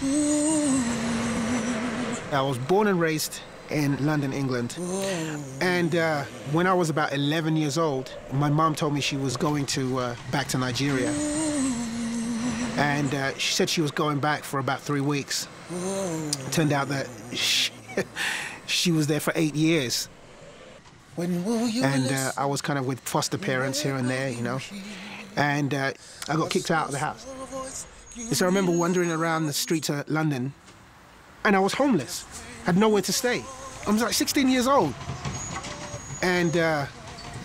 I was born and raised in London, England. And uh, when I was about 11 years old, my mom told me she was going to uh, back to Nigeria. And uh, she said she was going back for about three weeks. turned out that she, she was there for eight years. And uh, I was kind of with foster parents here and there, you know. And uh, I got kicked out of the house. So I remember wandering around the streets of London, and I was homeless, had nowhere to stay. I was like 16 years old. And uh,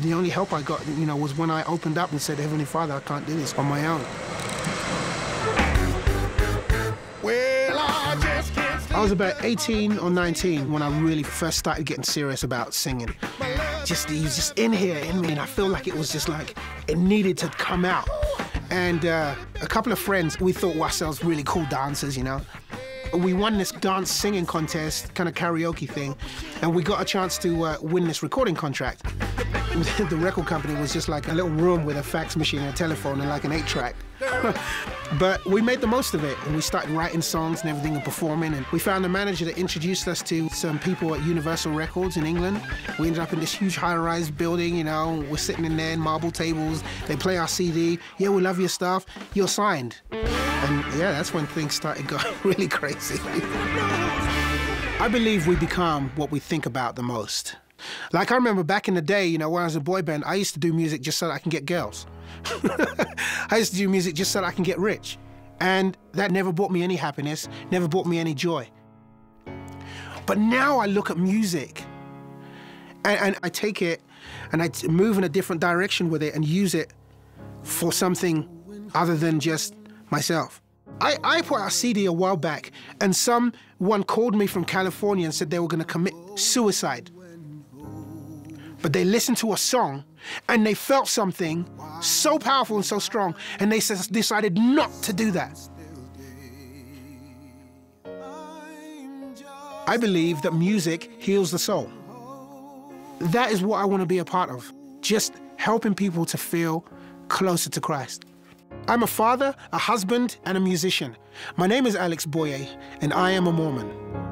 the only help I got, you know, was when I opened up and said, Heavenly Father, I can't do this on my own. I was about 18 or 19 when I really first started getting serious about singing. Just, he was just in here in me, and I feel like it was just like it needed to come out. And uh, a couple of friends, we thought ourselves really cool dancers, you know. We won this dance singing contest, kind of karaoke thing, and we got a chance to uh, win this recording contract. the record company was just like a little room with a fax machine and a telephone and like an eight track. but we made the most of it and we started writing songs and everything and performing. And we found a manager that introduced us to some people at Universal Records in England. We ended up in this huge high rise building, you know, we're sitting in there in marble tables. They play our CD. Yeah, we love your stuff. You're signed. And yeah, that's when things started going really crazy. I believe we become what we think about the most. Like I remember back in the day, you know, when I was a boy band, I used to do music just so I can get girls. I used to do music just so I can get rich. And that never brought me any happiness, never brought me any joy. But now I look at music and, and I take it and I move in a different direction with it and use it for something other than just myself. I, I put out a CD a while back and someone called me from California and said they were going to commit suicide but they listened to a song and they felt something so powerful and so strong, and they decided not to do that. I believe that music heals the soul. That is what I want to be a part of, just helping people to feel closer to Christ. I'm a father, a husband, and a musician. My name is Alex Boye, and I am a Mormon.